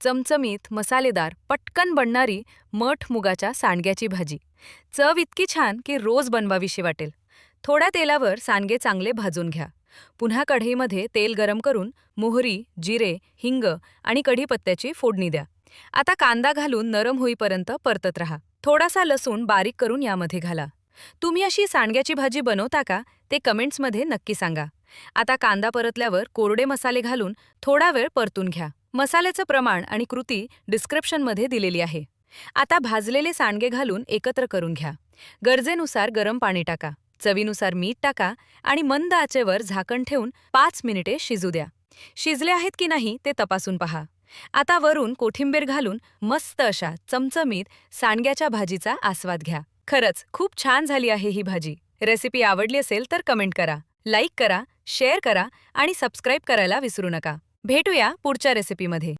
चमचमीत मसालेदार पटकन बनणारी मठ मुगाच्या सांडग्याची भाजी. चव इतकी छान की रोज बनवावीशी वाटेल. थोड्या तेलावर सांडगे चांगले भाजून घ्या. पुन्हा कढईमध्ये तेल गरम करून मोहरी जिरे हिंग आणि कढीपत्त्याची फोडणी द्या. आता कांदा घालून नरम होईपर्यंत परतत राहा. थोडासा लसूण बारीक करून यामध्ये घाला. तुम्ही अशी सांडग्याची भाजी बनवता का? ते कमेंट्समध्ये नक्की सांगा. आता कांदा परतल्यावर कोरडे मसाले घालून थोडा वेळ परतून घ्या. मसाल्याचं प्रमाण आणि कृती डिस्क्रिप्शनमध्ये दिलेली आहे. आता भाजलेले सांडगे घालून एकत्र करून घ्या. गरजेनुसार गरम पाणी टाका. चवीनुसार मीठ टाका आणि मंद आचेवर झाकण ठेवून पाच मिनिटे शिजू द्या. शिजले आहेत की नाही ते तपासून पहा. आता वरून कोथिंबीर घालून मस्त अशा चमचमीत सांडग्याच्या भाजीचा आस्वाद घ्या. खरंच खूप छान झाली आहे ही भाजी. रेसिपी आवडली असेल तर कमेंट करा लाईक करा शेअर करा आणि सबस्क्राईब करायला विसरू नका. भेटूया पुढच्या रेसिपीमध्ये